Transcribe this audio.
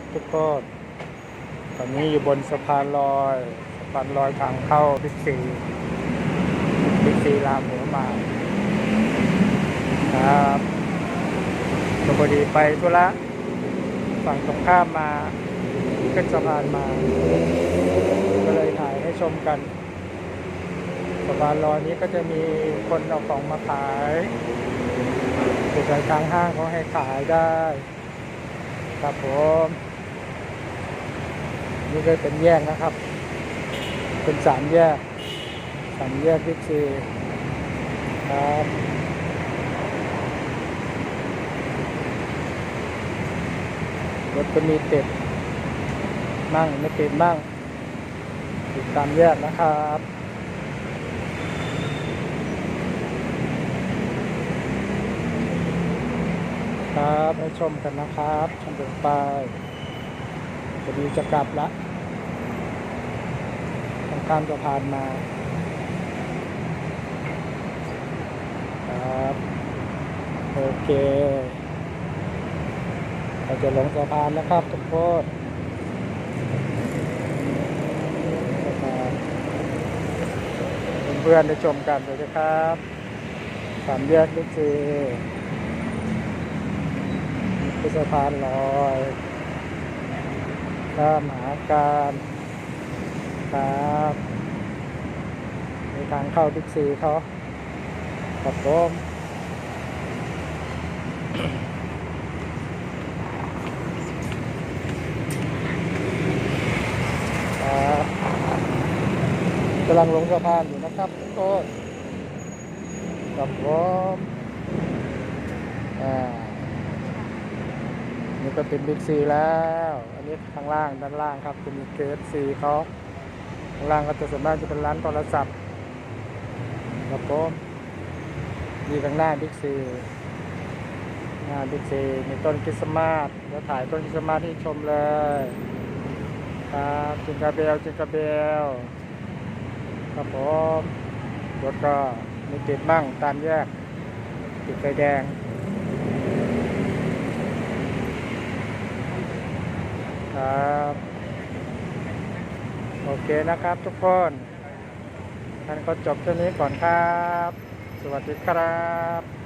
บทุกคน ตอนนี้อยู่บนสะพานลอยสะพานลอยทางเข้าบิ๊กซีบิ๊กซีรามหัวมาครับก็พอดีไปธุระฝั่งตรงข้ามมาขึ้นสะพานมา ก็เลยถ่ายให้ชมกันสะพานลอยนี้ก็จะมีคนเอาของมาขายอยู่ในทางห้างเขาให้ขายได้ ครับผม นี่ก็เป็นแยกนะครับ เป็นสามแยกสามแยกบิ๊กซีครับรถก็มีติดมั่งไม่ติดมั่งติดตามแยกนะครับครับให้ชมกันนะครับ ชมถึงไป จะดีจะกลับละต้องข้ามสะพานมาครับโอเคเราจะลงสะพานแล้วครับทุกคนสะพาเพื่อนๆได้ชมกันเลยนะครับสามแยกดิซีคือสะพานลอย ข้ามหาการครับมีทางเข้าบิ๊กซีเขาครับผมครับกำลังลงสะพานอยู่นะครับทุกคนครับผมอ่า นี่ก็เป็นบิ๊กซีแล้ว อันนี้ข้างล่างด้านล่างครับจะมีเคฟซีเขาข้างล่างก็จะส่วนมากจะเป็นร้านโทรศัพท์ครับผมนี่ข้างหน้าบิ๊กซีหน้าบิ๊กซีมีต้นคริสต์มาสเดี๋ยวถ่ายต้นคริสต์มาสให้ชมเลย ครับจิงกาเบลจิงกาเบลครับผมรถก็มีติดบ้างตามแยกติดไฟแดง ครับ โอเคนะครับทุกคนท่านก็จบเท่านี้ก่อนครับ สวัสดีครับ